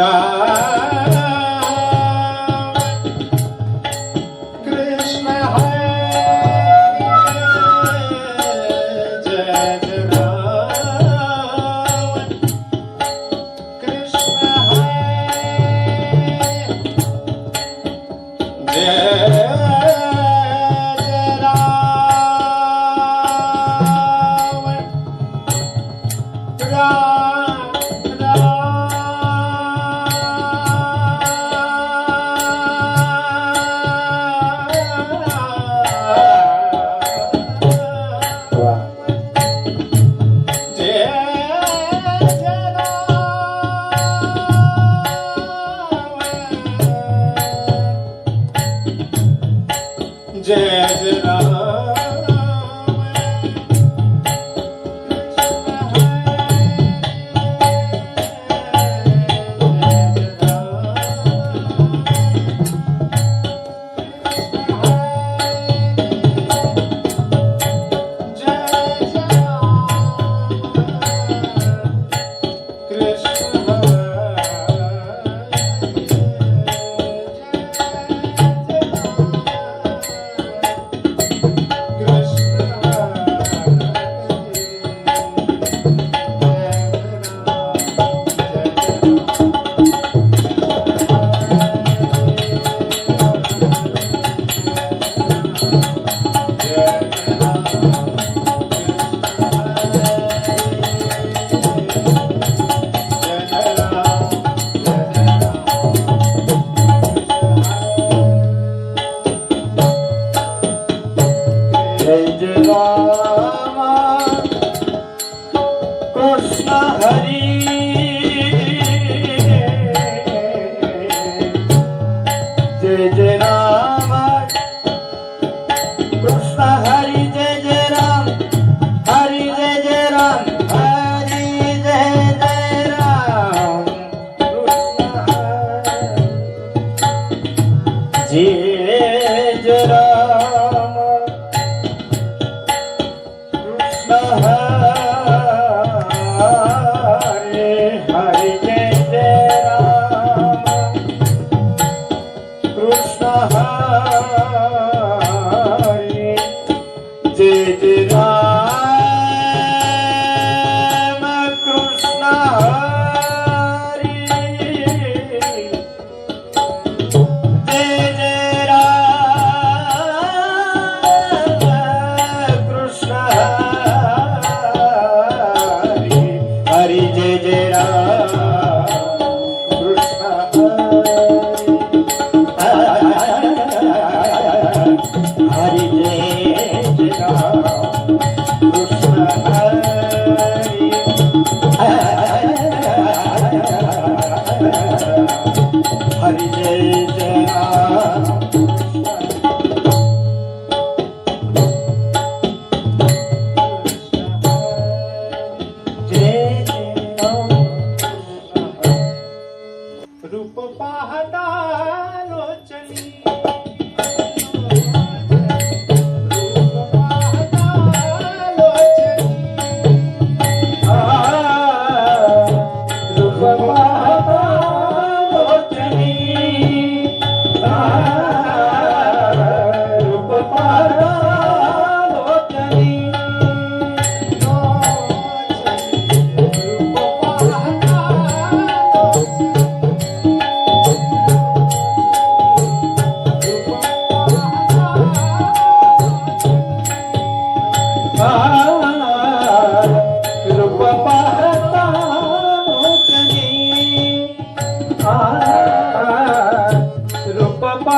रा हरे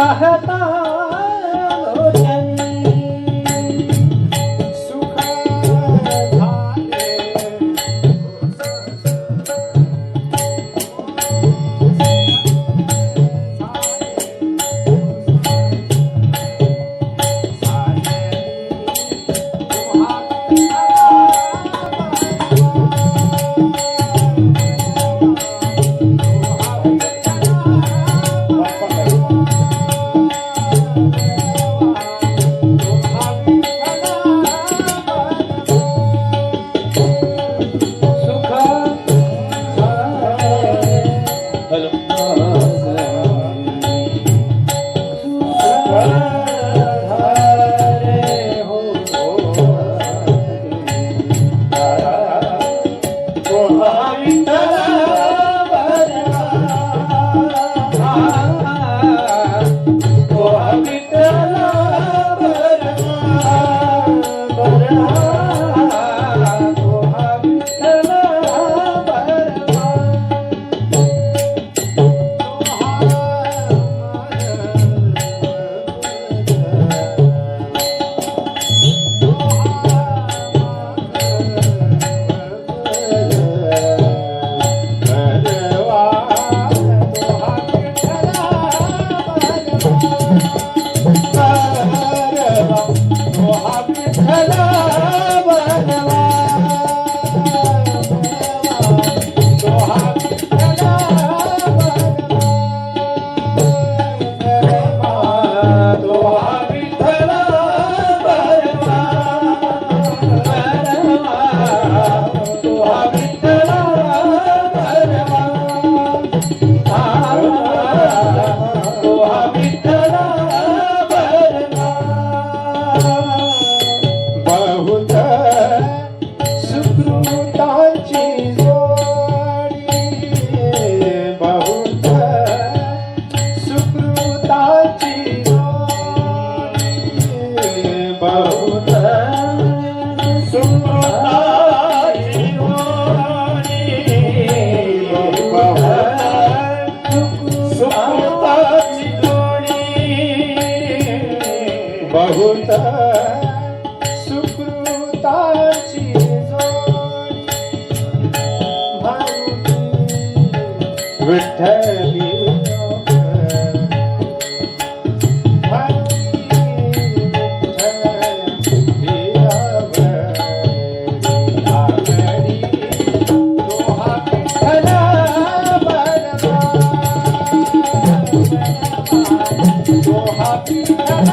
चाहता Thank you.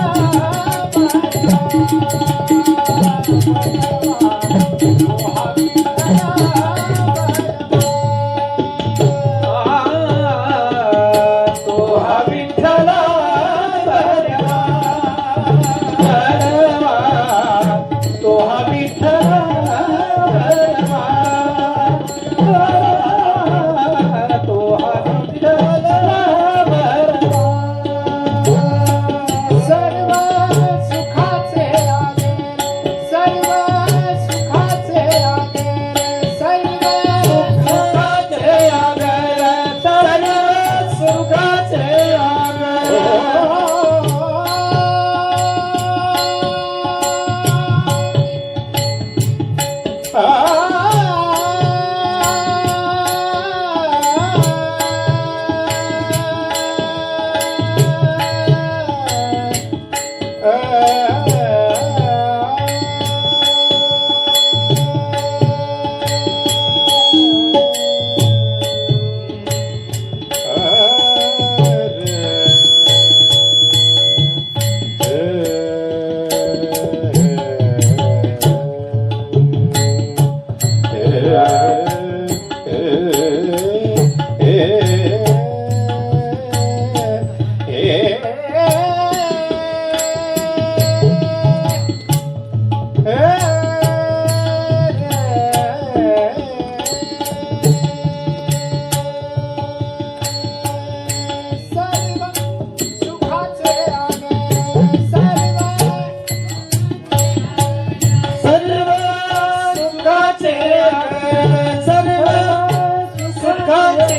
सुखाचे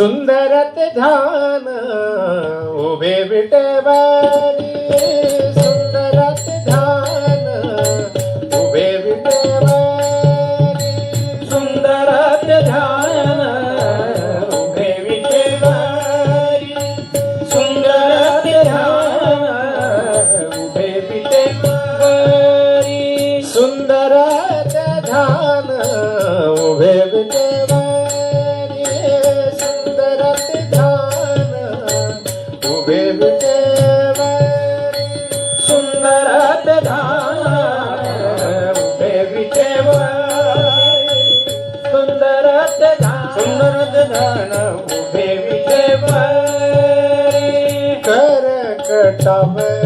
सुंदरत धान उभे विटेवारी सुंदरत धान उभे सुंदर सुंदरत धान उभे विटेवारी सुंदरत धान उभे सुंदर सुंदरत धान उभे विटे tame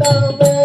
love.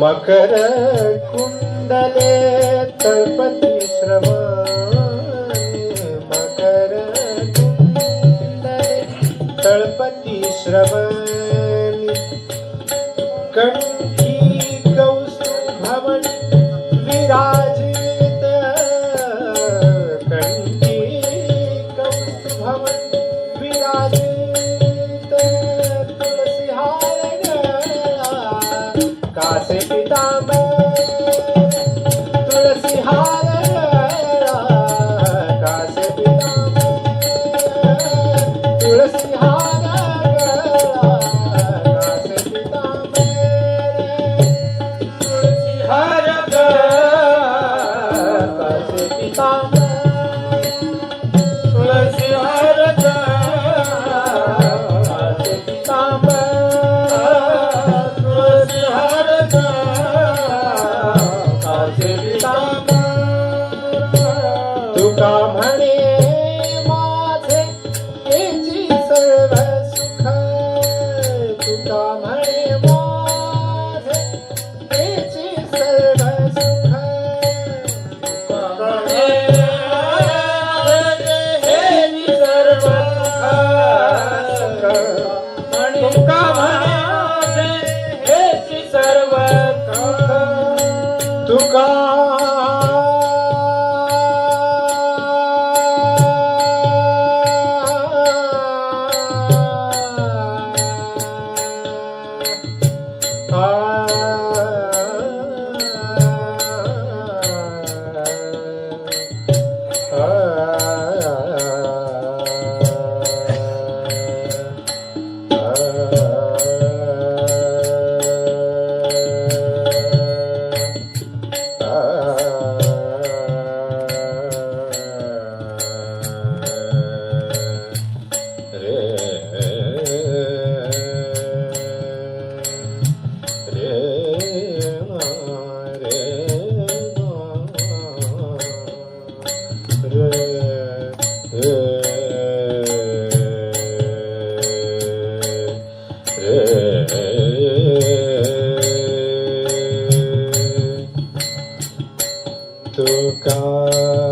मकर कुण्डले तल्पति श्रवा मकर कुण्डले तल्पति श्रवा Santa uh...